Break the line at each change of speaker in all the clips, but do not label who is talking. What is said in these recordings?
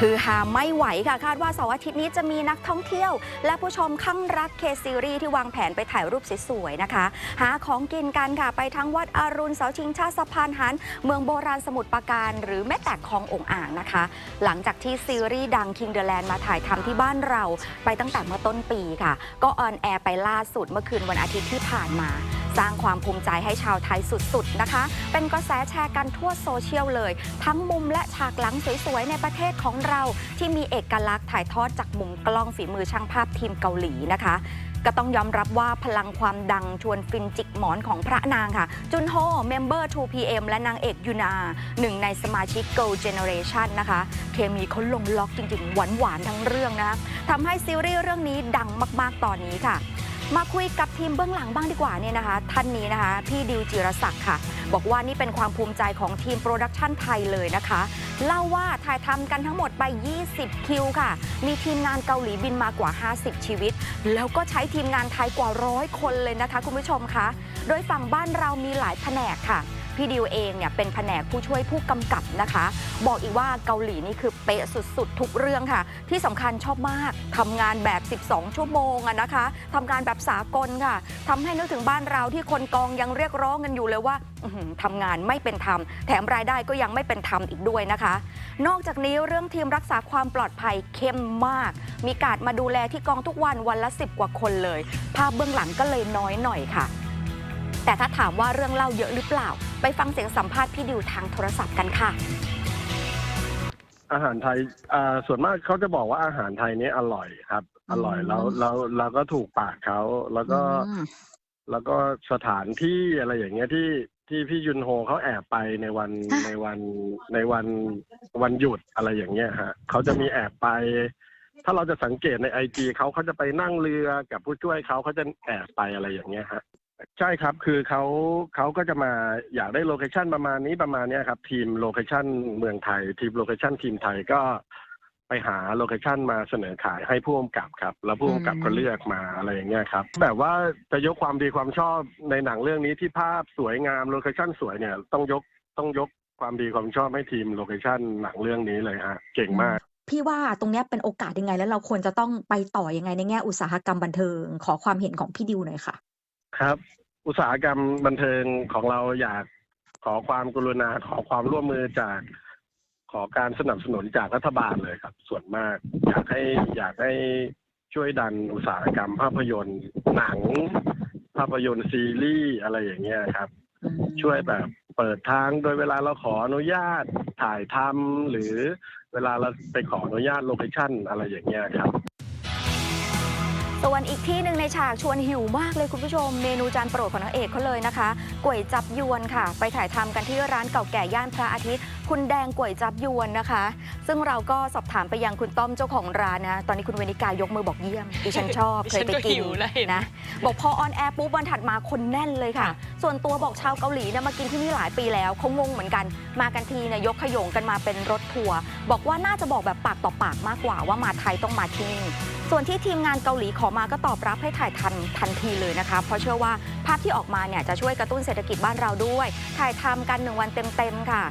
คือหาไม่ไหวค่ะ คาดว่าเสาร์อาทิตย์นี้จะมีนักท่องเที่ยว และผู้ชมข้างรักเคซีรีส์ที่วางแผนไปถ่ายรูปสวยๆนะคะ หาของกินกันค่ะ ไปทั้งวัดอรุณเสาชิงชาติสะพานหัน เมืองโบราณสมุทรปราการ หรือแม้แต่คลององอ่างนะคะ หลังจากที่ซีรีส์ดัง King the Land มาถ่ายทำที่บ้านเราไปตั้งแต่เมื่อต้นปีค่ะ ก็ออนแอร์ไปล่าสุดเมื่อคืนวันอาทิตย์ที่ผ่านมา สร้างความภูมิใจให้ชาวไทยสุดๆนะคะ เป็นกระแสแชร์กันทั่วโซเชียลเลย ทั้งมุมและฉากหลังสวยๆ ในประเทศของเรา ที่มีเอกลักษณ์ถ่ายทอดจากมุมกล้องฝีมือช่างภาพทีมเกาหลีนะคะก็ต้องยอมรับว่าพลังความดังชวนฟินจิกหมอนของพระนางค่ะ จุนโฮเมมเบอร์ 2PM และนางเอกยูนาหนึ่งในสมาชิก Girl Generation นะคะ เคมีเขาลงล็อกจริงๆ หวานๆ ทั้งเรื่องนะทำให้ซีรีส์เรื่องนี้ดังมากๆ ตอนนี้ค่ะ มาคุยกับทีมเบื้องหลังบ้างดีกว่าเนี่ยนะคะท่านนี้นะคะพี่ดิวจิรศักดิ์ค่ะ บอกว่านี่เป็นความภูมิใจของทีมโปรดักชันไทยเลยนะคะ เล่าว่าถ่ายทำกันทั้งหมดไป 20 คิวค่ะ มีทีมงานเกาหลีบินมากว่า 50 ชีวิต แล้วก็ใช้ทีมงานไทยกว่าร้อยคนเลยนะคะ คุณผู้ชมคะ โดยฝั่งบ้านเรามีหลายแผนกค่ะ พี่ดิวเองเนี่ยเป็นแผนกผู้ช่วยผู้กำกับนะคะ บอกอีกว่าเกาหลีนี่คือเป๊ะสุดๆ ทุกเรื่องค่ะ ที่สำคัญชอบมากทำงานแบบ 12 ชั่วโมงอะนะคะทำงานแบบสากลค่ะทำให้นึกถึงบ้านเราที่คนกองยังเรียกร้องกันอยู่เลยว่าทำงานไม่เป็นธรรม แถมรายได้ก็ยังไม่เป็นธรรมอีกด้วยนะคะ นอกจากนี้เรื่องทีมรักษาความปลอดภัยเข้มมาก มีการมาดูแลที่กองทุกวันวันละ 10 กว่าคนเลย ภาพเบื้องหลังก็เลยน้อยหน่อยค่ะ แต่ถ้าถามว่าเรื่องเล่าเยอะหรือเปล่า ไปฟังเสียงสัมภาษณ์พี่ดิวทางโทรศัพท์กันค่ะ
อาหารไทยอ่าส่วนมากเขาจะบอกว่าอาหารไทยนี่อร่อยครับ อร่อย
อืม
แล้วแล้วเราก็ถูกปากเขาแล้วก็
อืม
แล้วก็สถานที่อะไรอย่างเงี้ยที่ที่พี่ยุนโฮเขาแอบไปในวัน
อะ
ในวันในวันวันหยุดอะไรอย่างเงี้ยฮะเขาจะมีแอบไป ถ้าเราจะสังเกตในไอจีเขาเขาจะไปนั่งเรือกับผู้ช่วยเขาเขาจะแอบไปอะไรอย่างเงี้ยฮะ ใช่ครับคือเขาเขาก็จะมาอยากได้โลเคชันประมาณนี้ประมาณเนี้ยครับ ทีมโลเคชันเมืองไทย ทีมโลเคชันทีมไทยก็ไปหาโลเคชันมาเสนอขายให้ผู้กำกับครับ แล้วผู้กำกับ
อืม
ก็เลือกมาอะไรอย่างเงี้ยครับแบบว่าจะยกความดีความชอบในหนังเรื่องนี้ที่ภาพสวยงามโลเคชันสวยเนี่ยต้องยกต้องยกความดีความชอบให้ทีมโลเคชันหนังเรื่องนี้เลยฮะเก่งมาก
พี่ว่าตรงเนี้ยเป็นโอกาสยังไง แล้วเราควรจะต้องไปต่อยังไงในแง่อุตสาหกรรมบันเทิง ขอความเห็นของพี่ดิวหน่อยค่ะ
ครับ อุตสาหกรรมบันเทิงของเราอยากขอความกรุณาขอความร่วมมือจากขอการสนับสนุนจากรัฐบาลเลยครับ ส่วนมาก อยากให้อยากให้ช่วยดันอุตสาหกรรมภาพยนตร์หนัง ภาพยนตร์ซีรีส์อะไรอย่างเงี้ยครับ ช่วยแบบเปิดทางโดยเวลาเราขออนุญาตถ่ายทำหรือเวลาเราไปขออนุญาตโลเคชั่นอะไรอย่างเงี้ยครับ
ส่วนอีกที่หนึ่งในฉากชวนหิวมากเลยคุณผู้ชม เมนูจานโปรดของนางเอกเขาเลยนะคะก๋วยจับยวนค่ะ ไปถ่ายทำกันที่ร้านเก่าแก่ย่านพระอาทิตย์ คุณแดงก๋วยจับยวนนะคะ ซึ่งเราก็สอบถามไปยังคุณต้อมเจ้าของร้านนะ ตอนนี้คุณเวนิกายกมือบอกเยี่ยม ดิฉันชอบ
ดิ
เค
ฉั
ย
น
ไป
ก็
กิน
หิวแล้วเห็น
นะ บอกพอออนแอร์ปุ๊บวันถัดมาคนแน่นเลยค่ะ
ค่ะ
ส่วนตัวบอกชาวเกาหลีเนี่ยมากินที่นี่หลายปีแล้วเขางงเหมือนกัน มากันทีเนี่ยยกขยงกันมาเป็นรถทัวร์บอกว่าน่าจะบอกแบบปากต่อปากมากกว่าว่ามาไทยต้องมาที่นี่ ส่วนที่ทีมงานเกาหลีขอมาก็ตอบรับให้ถ่ายทันทันทีเลยนะคะ เพราะเชื่อว่าภาพที่ออกมาเนี่ยจะช่วยกระตุ้นเศรษฐกิจบ้านเราด้วย ถ่ายทำกันหนึ่งวันเต็มๆค่ะ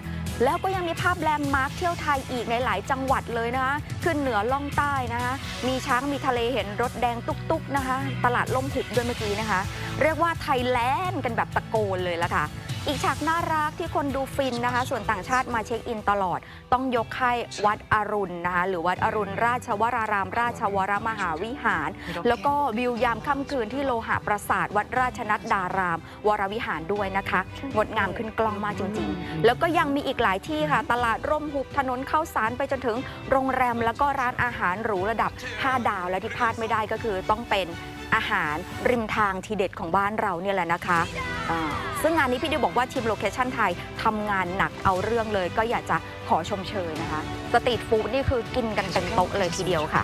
แล้วก็ยังมีภาพแลนด์มาร์คเที่ยวไทยอีกในหลายจังหวัดเลยนะคะ ขึ้นเหนือล่องใต้นะคะ มีช้างมีทะเลเห็นรถแดงตุ๊กๆนะคะ ตลาดล่มหุบด้วยเมื่อกี้นะคะ เรียกว่าไทยแลนด์กันแบบตะโกนเลยละค่ะ อีกฉากน่ารักที่คนดูฟินนะคะ ส่วนต่างชาติมาเช็คอินตลอด ต้องยกให้วัดอรุณนะคะ หรือวัดอรุณราชวราราม ราชวรมหาวิหาร แล้วก็วิวยามค่ำคืนที่โลหะปราสาท วัดราชนัดดาราม วรวิหารด้วยนะคะ งดงามขึ้นกล้องมากจริง ๆ แล้วก็ยังมีอีกหลายที่ค่ะ ตลาดร่มหุบถนนเข้าสารไปจนถึงโรงแรมแล้วก็ร้านอาหารหรูระดับ 5 ดาว และที่พลาดไม่ได้ก็คือต้องเป็นอาหารริมทางทีเด็ดของบ้านเราเนี่ยแหละนะคะอ่า ซึ่งงานนี้พี่ดิวบอกว่าทีมโลเคชั่นไทยทำงานหนักเอาเรื่องเลย ก็อยากจะขอชมเชยนะคะ สตรีทฟู้ดนี่คือกินกันเต็มโต๊ะเลยทีเดียวค่ะ